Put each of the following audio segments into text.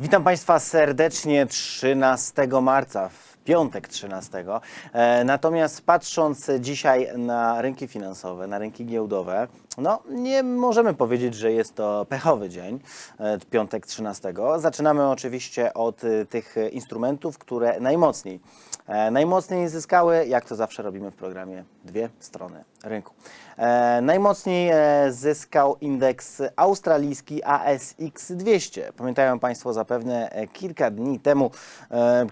Witam Państwa serdecznie 13 marca, w piątek 13. E, Natomiast patrząc dzisiaj na rynki finansowe, na rynki giełdowe, no nie możemy powiedzieć, że jest to pechowy dzień, e, piątek 13. Zaczynamy oczywiście od e, tych instrumentów, które najmocniej, e, najmocniej zyskały, jak to zawsze robimy w programie, dwie strony rynku. Najmocniej zyskał indeks australijski ASX 200. Pamiętają Państwo zapewne kilka dni temu,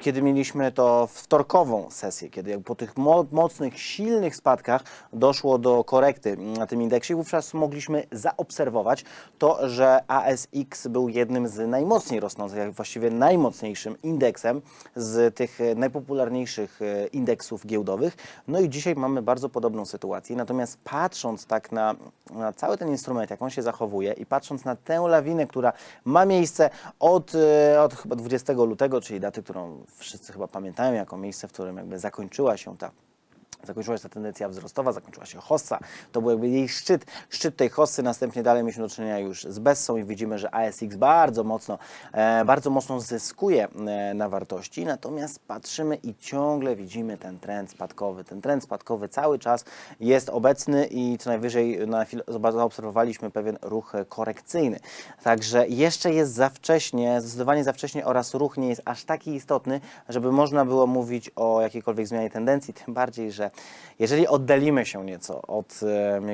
kiedy mieliśmy to wtorkową sesję, kiedy po tych mo mocnych, silnych spadkach doszło do korekty na tym indeksie, wówczas mogliśmy zaobserwować to, że ASX był jednym z najmocniej rosnących, właściwie najmocniejszym indeksem z tych najpopularniejszych e, indeksów giełdowych. No i dzisiaj mamy bardzo podobną sytuację. Natomiast patrząc tak na, na cały ten instrument, jak on się zachowuje i patrząc na tę lawinę, która ma miejsce od, e, od chyba 20 lutego, czyli daty, którą wszyscy chyba pamiętają jako miejsce, w którym jakby zakończyła się ta Zakończyła się ta tendencja wzrostowa, zakończyła się hossa. To był jakby jej szczyt, szczyt tej hossy. Następnie dalej mieliśmy do czynienia już z Bessą i widzimy, że ASX bardzo mocno, e, bardzo mocno zyskuje e, na wartości. Natomiast patrzymy i ciągle widzimy ten trend spadkowy. Ten trend spadkowy cały czas jest obecny i co najwyżej na chwilę zaobserwowaliśmy pewien ruch korekcyjny. Także jeszcze jest za wcześnie, zdecydowanie za wcześnie oraz ruch nie jest aż taki istotny, żeby można było mówić o jakiejkolwiek zmianie tendencji. Tym bardziej, że jeżeli oddalimy się nieco od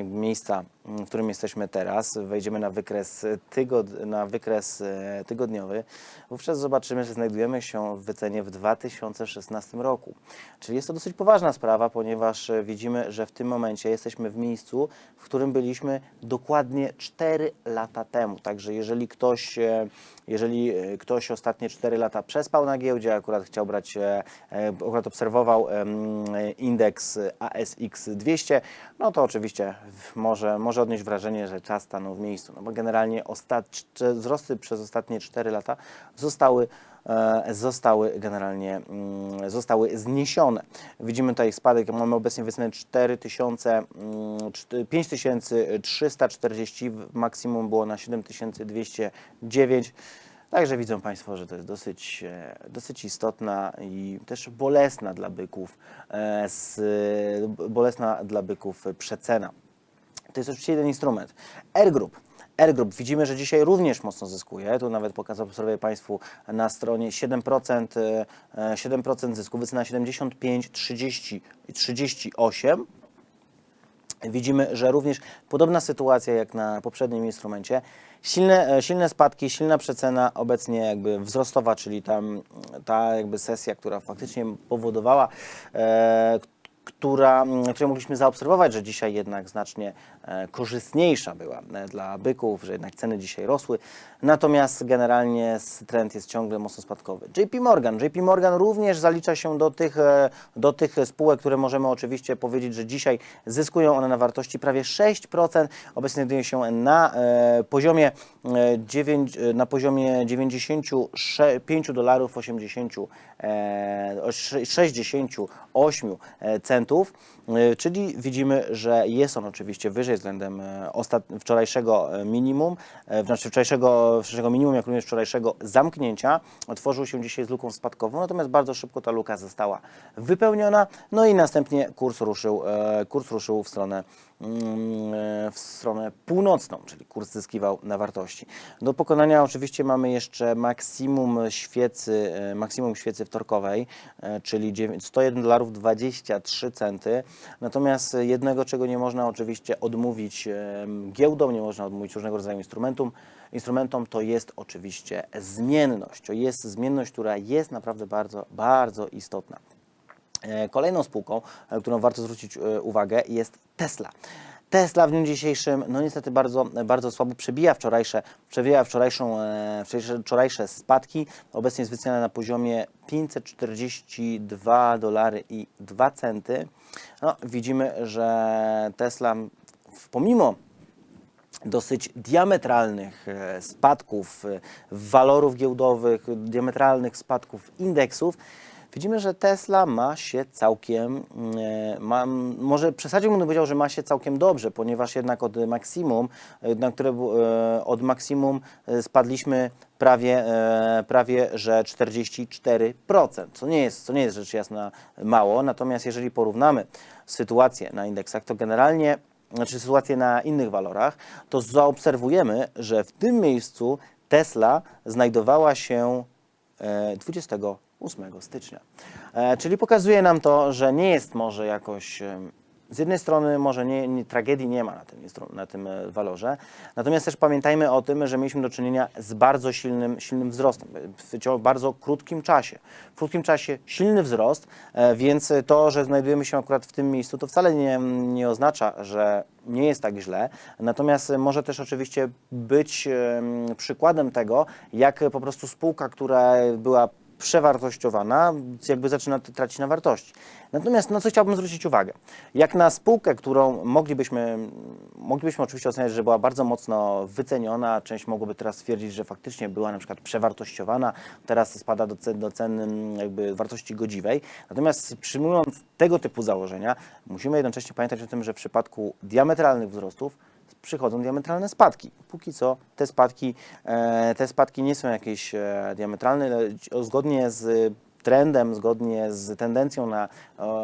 miejsca, w którym jesteśmy teraz, wejdziemy na wykres, tygod, na wykres e, tygodniowy, wówczas zobaczymy, że znajdujemy się w wycenie w 2016 roku. Czyli jest to dosyć poważna sprawa, ponieważ e, widzimy, że w tym momencie jesteśmy w miejscu, w którym byliśmy dokładnie 4 lata temu. Także jeżeli ktoś, e, jeżeli ktoś ostatnie 4 lata przespał na giełdzie, akurat chciał brać, akurat obserwował indeks ASX 200, no to oczywiście w- może, może odnieść wrażenie, że czas stanął w miejscu. No bo generalnie wzrosty przez ostatnie 4 lata zostały e, zostały generalnie mm, zostały zniesione. Widzimy tutaj spadek, mamy obecnie wycenę 4000, mm, czty- 5340, w- maksimum było na 7209. Także widzą Państwo, że to jest dosyć, e, dosyć istotna i też bolesna dla byków, e, bolesna dla byków przecena. To jest oczywiście jeden instrument. R Group. Group widzimy, że dzisiaj również mocno zyskuje. Tu nawet pokazał obserwuję Państwu na stronie 7%, e, e, 7% zysku, wycena 75, 30 i 38. Widzimy, że również podobna sytuacja jak na poprzednim instrumencie. Silne, e, silne spadki, silna przecena, obecnie jakby wzrostowa, czyli tam ta jakby sesja, która faktycznie powodowała, e, która, m, którą mogliśmy zaobserwować, że dzisiaj jednak znacznie e, korzystniejsza była e, dla byków, że jednak ceny dzisiaj rosły. Natomiast generalnie trend jest ciągle mocno spadkowy. JP Morgan. JP Morgan również zalicza się do tych, e, do tych spółek, które możemy oczywiście powiedzieć, że dzisiaj zyskują one na wartości prawie 6%. Obecnie znajdują się na poziomie e, 9, e, na poziomie 95 dolarów 80 e, o sze- 68 e, centów, e, czyli widzimy, że jest on oczywiście wyżej względem e, wczorajszego e, minimum, znaczy wczorajszego, wczorajszego minimum, jak również wczorajszego zamknięcia. Otworzył się dzisiaj z luką spadkową, natomiast bardzo szybko ta luka została wypełniona, no i następnie kurs ruszył, kurs ruszył w stronę w stronę północną, czyli kurs zyskiwał na wartości. Do pokonania oczywiście mamy jeszcze maksimum świecy, e, maksimum świecy wtorkowej, e, czyli dziewię- 101 dolarów 23 centy. Natomiast jednego, czego nie można oczywiście odmówić giełdom, nie można odmówić różnego rodzaju instrumentom, instrumentom, to jest oczywiście zmienność. To jest zmienność, która jest naprawdę bardzo, bardzo istotna. E, Kolejną spółką, e, którą warto zwrócić e, uwagę, jest Tesla. Tesla w dniu dzisiejszym, no niestety bardzo, bardzo słabo przebija wczorajsze, przebija wczorajszą, wczorajsze, spadki. Obecnie jest wyceniana na poziomie 542 dolary i 2 centy. No, widzimy, że Tesla pomimo dosyć diametralnych spadków walorów giełdowych, diametralnych spadków indeksów, Widzimy, że Tesla ma się całkiem, e, ma, może przesadziłbym, bym powiedział, że ma się całkiem dobrze, ponieważ jednak od maksimum, na które e, od maksimum e, spadliśmy prawie, prawie że 44%, co nie, jest, co nie jest rzecz jasna mało. Natomiast jeżeli porównamy sytuację na indeksach, to generalnie znaczy sytuację na innych walorach, to zaobserwujemy, że w tym miejscu Tesla znajdowała się 20 8 stycznia. E, czyli pokazuje nam to, że nie jest może jakoś e, z jednej strony może nie, nie, tragedii nie ma na tym, na tym e, walorze, natomiast też pamiętajmy o tym, że mieliśmy do czynienia z bardzo silnym, silnym wzrostem, w bardzo krótkim czasie. W krótkim czasie silny wzrost, więc to, że znajdujemy się akurat w tym miejscu, to wcale nie, nie oznacza, że nie jest tak źle, natomiast może też oczywiście być przykładem tego, jak po prostu spółka, która była przewartościowana, jakby zaczyna tracić na wartości. Natomiast na co chciałbym zwrócić uwagę? Jak na spółkę, którą moglibyśmy, moglibyśmy oczywiście oceniać, że była bardzo mocno wyceniona, część mogłoby teraz stwierdzić, że faktycznie była na przykład przewartościowana, teraz spada do cen, do ceny mm, jakby wartości godziwej. Natomiast przyjmując tego typu założenia, musimy jednocześnie pamiętać o tym, że w przypadku diametralnych wzrostów przychodzą diametralne spadki. Póki co te spadki, e, te spadki nie są jakieś e, diametralne, zgodnie z trendem, zgodnie z tendencją na,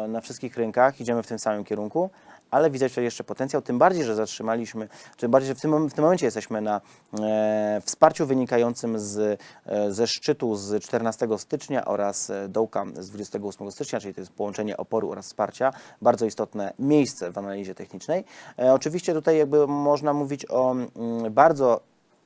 na wszystkich rynkach idziemy w tym samym kierunku, ale widać tutaj jeszcze potencjał, tym bardziej, że zatrzymaliśmy, tym bardziej, że w tym, w tym momencie jesteśmy na e, wsparciu wynikającym z, e, ze szczytu z 14 stycznia oraz e, dołka z 28 stycznia, czyli to jest połączenie oporu oraz wsparcia, bardzo istotne miejsce w analizie technicznej. E, oczywiście tutaj jakby można mówić o mm, bardzo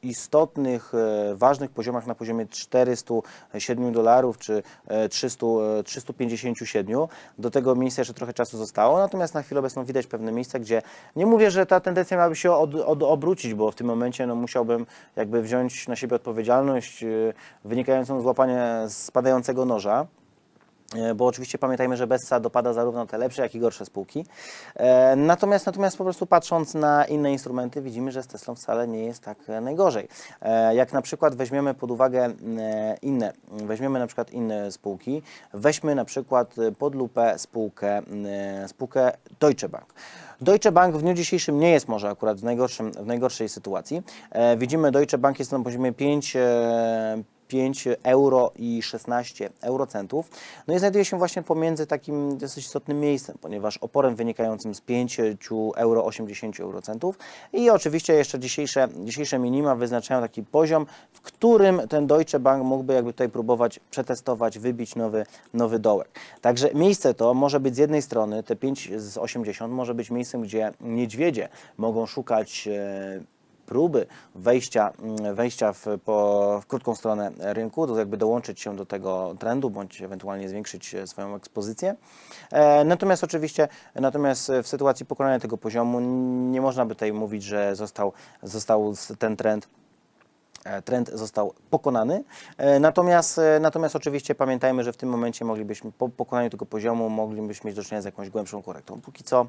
istotnych, e, ważnych poziomach na poziomie 407 dolarów czy e, 300, e, 357. Do tego miejsca jeszcze trochę czasu zostało, natomiast na chwilę obecną widać pewne miejsca, gdzie nie mówię, że ta tendencja miałaby się od, od, obrócić, bo w tym momencie no, musiałbym jakby wziąć na siebie odpowiedzialność e, wynikającą z łapania spadającego noża. E, bo oczywiście pamiętajmy, że Bessa dopada zarówno te lepsze, jak i gorsze spółki. E, Natomiast, natomiast po prostu patrząc na inne instrumenty, widzimy, że z Teslą wcale nie jest tak e, najgorzej. Jak na przykład weźmiemy pod uwagę inne, weźmiemy na przykład inne spółki, weźmy na przykład pod lupę spółkę, spółkę Deutsche Bank. Deutsche Bank w dniu dzisiejszym nie jest może akurat w, najgorszym, w najgorszej sytuacji. Widzimy, Deutsche Bank jest na poziomie 5, e, 5 euro i 16 eurocentów. No i znajduje się właśnie pomiędzy takim dosyć istotnym miejscem, ponieważ oporem wynikającym z 5 euro 80 eurocentów i oczywiście jeszcze dzisiejsze, dzisiejsze minima wyznaczają taki poziom, w którym ten Deutsche Bank mógłby jakby tutaj próbować przetestować, wybić nowy, nowy dołek. Także miejsce to może być z jednej strony, te 5 z 80 może być miejscem, gdzie niedźwiedzie mogą szukać e, próby wejścia, mm, wejścia w, po, w krótką stronę rynku, to jakby dołączyć się do tego trendu, bądź ewentualnie zwiększyć e, swoją ekspozycję. E, natomiast oczywiście, natomiast w sytuacji pokonania tego poziomu nie można by tutaj mówić, że został, został ten trend e, trend został pokonany. E, Natomiast, e, natomiast oczywiście pamiętajmy, że w tym momencie moglibyśmy po pokonaniu tego poziomu moglibyśmy mieć do czynienia z jakąś głębszą korektą. Póki co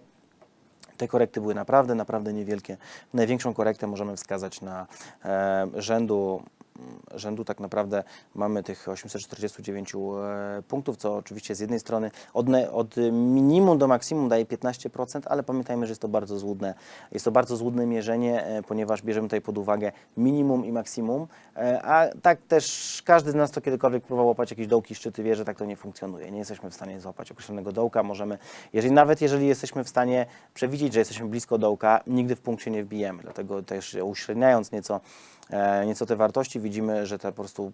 te korekty były naprawdę, naprawdę niewielkie. Największą korektę możemy wskazać na e, rzędu, rzędu tak naprawdę mamy tych 849 e, punktów, co oczywiście z jednej strony od, od minimum do maksimum daje 15%, ale pamiętajmy, że jest to bardzo złudne. Jest to bardzo złudne mierzenie, e, ponieważ bierzemy tutaj pod uwagę minimum i maksimum, e, a tak też każdy z nas to kiedykolwiek próbował łapać jakieś dołki, szczyty, wie, że tak to nie funkcjonuje. Nie jesteśmy w stanie złapać określonego dołka, możemy, jeżeli, nawet jeżeli jesteśmy w stanie przewidzieć, że jesteśmy blisko dołka, nigdy w punkcie nie wbijemy. Dlatego też uśredniając nieco, nieco te wartości, widzimy, że to po prostu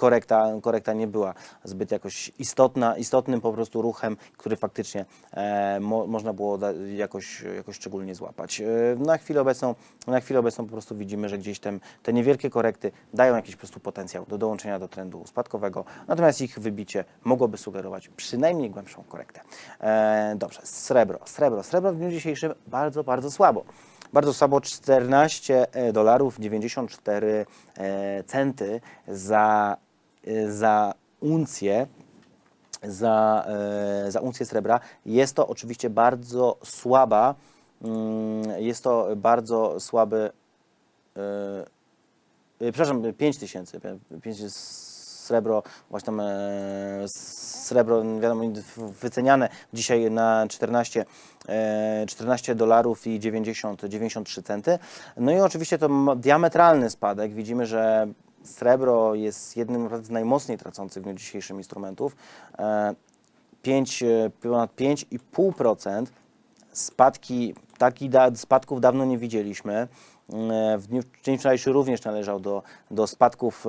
korekta, korekta nie była zbyt jakoś istotna, istotnym po prostu ruchem, który faktycznie e, mo, można było da, jakoś, jakoś szczególnie złapać. E, na, chwilę obecną, na chwilę obecną po prostu widzimy, że gdzieś tem, te niewielkie korekty dają jakiś po prostu potencjał do dołączenia do trendu spadkowego, natomiast ich wybicie mogłoby sugerować przynajmniej głębszą korektę. E, dobrze, srebro. Srebro. Srebro w dniu dzisiejszym bardzo, bardzo słabo. Bardzo słabo 14 dolarów 94 e, centy za, e, za uncję za, e, za uncję srebra. Jest to oczywiście bardzo słaba, mm, jest to bardzo słaby, e, e, przepraszam, 5 tysięcy, 5 jest srebro, właśnie tam e, srebro, wiadomo, wyceniane dzisiaj na 14, e, 14 dolarów i 90, 93 centy. No i oczywiście to diametralny spadek. Widzimy, że srebro jest jednym z najmocniej tracących w dniu dzisiejszym instrumentów. E, 5, e, ponad 5,5% spadki, takich spadków dawno nie widzieliśmy. E, W dniu dzień wczorajszy również należał do, do spadków,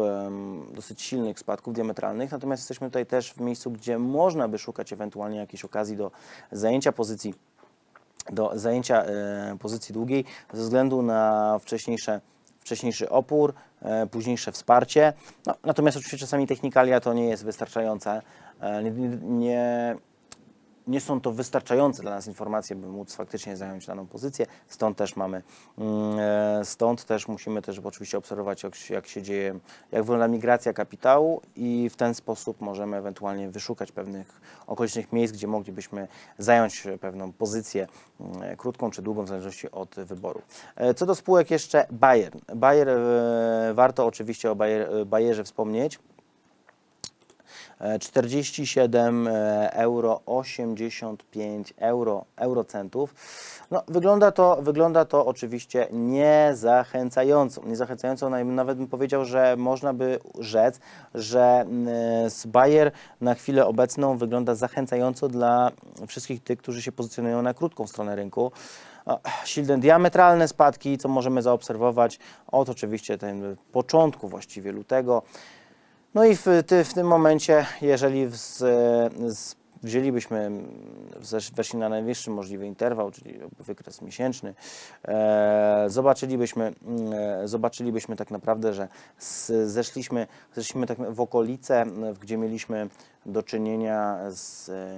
dosyć silnych spadków diametralnych, natomiast jesteśmy tutaj też w miejscu, gdzie można by szukać ewentualnie jakiejś okazji do zajęcia pozycji do zajęcia e, pozycji długiej ze względu na wcześniejsze, wcześniejszy opór, e, późniejsze wsparcie. No, natomiast oczywiście czasami technikalia to nie jest wystarczające. Nie, nie, nie są to wystarczające dla nas informacje, by móc faktycznie zająć daną pozycję. Stąd też mamy, mm, e, stąd też musimy też oczywiście obserwować, jak, jak się dzieje, jak wygląda migracja kapitału i w ten sposób możemy ewentualnie wyszukać pewnych okolicznych miejsc, gdzie moglibyśmy zająć pewną pozycję mm, krótką czy długą, w zależności od wyboru. E, Co do spółek jeszcze Bayer. Bayer, e, warto oczywiście o Bayer, Bayerze wspomnieć. E, 47 e, euro 85 euro, eurocentów. No, wygląda, to, wygląda to oczywiście niezachęcająco. Niezachęcająco, naj- nawet bym powiedział, że można by rzec, że mm, z Bayer na chwilę obecną wygląda zachęcająco dla wszystkich tych, którzy się pozycjonują na krótką stronę rynku. Silne diametralne spadki, co możemy zaobserwować od oczywiście ten początku właściwie lutego. No i w, ty, w tym momencie, jeżeli z, z, wzięlibyśmy, weszli na najwyższy możliwy interwał, czyli wykres miesięczny, e, zobaczylibyśmy, mm, e, zobaczylibyśmy tak naprawdę, że z, zeszliśmy, zeszliśmy tak w okolice, gdzie mieliśmy do czynienia z e,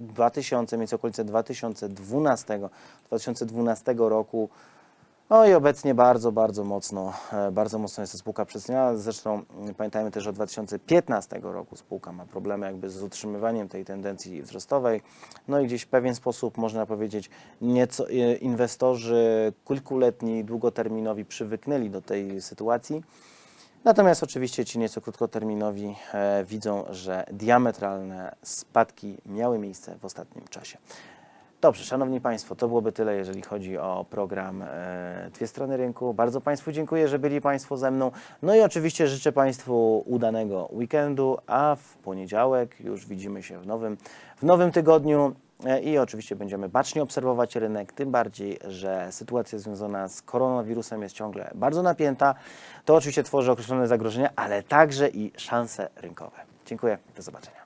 2000, więc okolice 2012, 2012 roku. No i obecnie bardzo, bardzo mocno, e, bardzo mocno jest to spółka przeceniana. Zresztą mm, pamiętajmy też, że od 2015 roku spółka ma problemy jakby z utrzymywaniem tej tendencji wzrostowej. No i gdzieś w pewien sposób można powiedzieć, nieco, e, inwestorzy kilkuletni, długoterminowi przywyknęli do tej sytuacji. Natomiast oczywiście ci nieco krótkoterminowi e, widzą, że diametralne spadki miały miejsce w ostatnim czasie. Dobrze, Szanowni Państwo, to byłoby tyle, jeżeli chodzi o program e, Dwie Strony Rynku. Bardzo Państwu dziękuję, że byli Państwo ze mną. No i oczywiście życzę Państwu udanego weekendu, a w poniedziałek już widzimy się w nowym, w nowym tygodniu. E, I oczywiście będziemy bacznie obserwować rynek, tym bardziej, że sytuacja związana z koronawirusem jest ciągle bardzo napięta. To oczywiście tworzy określone zagrożenia, ale także i szanse rynkowe. Dziękuję, do zobaczenia.